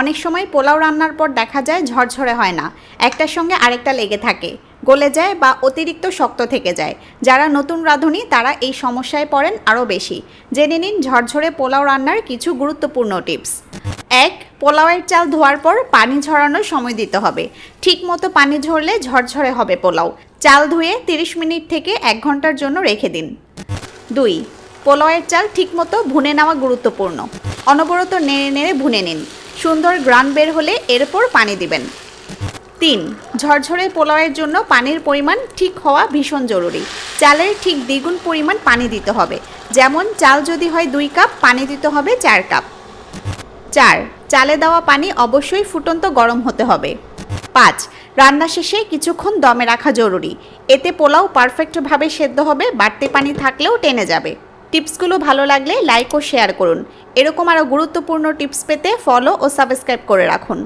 অনেক সময় পোলাও রান্নার পর দেখা যায় ঝরঝরে হয় না। একটার সঙ্গে আরেকটা লেগে থাকে। গলে যায় বা অতিরিক্ত শক্ত থেকে যায়। যারা নতুন রাঁধুনি, তারা এই সমস্যায় পড়েন আরও বেশি। জেনে নিন ঝরঝরে পোলাও রান্নার কিছু গুরুত্বপূর্ণ টিপস। এক, পোলাওয়ের চাল ধোয়ার পর পানি ঝরানোর সময় দিতে হবে। ঠিক মতো পানি ঝরলে ঝরঝরে হবে পোলাও। চাল ধুয়ে 30 মিনিট থেকে এক ঘণ্টার জন্য রেখে দিন। দুই, পোলাওয়ের চাল ঠিকমতো ভুনে নেওয়া গুরুত্বপূর্ণ। অনবরত নেড়ে নেড়ে ভুনে নিন। সুন্দর গ্রান বের হলে এরপর পানি দিবেন। তিন, ঝরঝরে পোলাওয়ের জন্য পানির পরিমাণ ঠিক হওয়া ভীষণ জরুরি। চালের ঠিক দ্বিগুণ পরিমাণ পানি দিতে হবে। যেমন চাল যদি হয় দুই কাপ, পানি দিতে হবে চার কাপ। চার, চালে দেওয়া পানি অবশ্যই ফুটন্ত গরম হতে হবে। পাঁচ, রান্না শেষে কিছুক্ষণ দমে রাখা জরুরি। এতে পোলাও পারফেক্টভাবে সেদ্ধ হবে, বাড়তি পানি থাকলেও টেনে যাবে। টিপসগুলো ভালো লাগলে লাইক ও শেয়ার করুন। এরকম আরও গুরুত্বপূর্ণ টিপস পেতে ফলো ও সাবস্ক্রাইব করে রাখুন।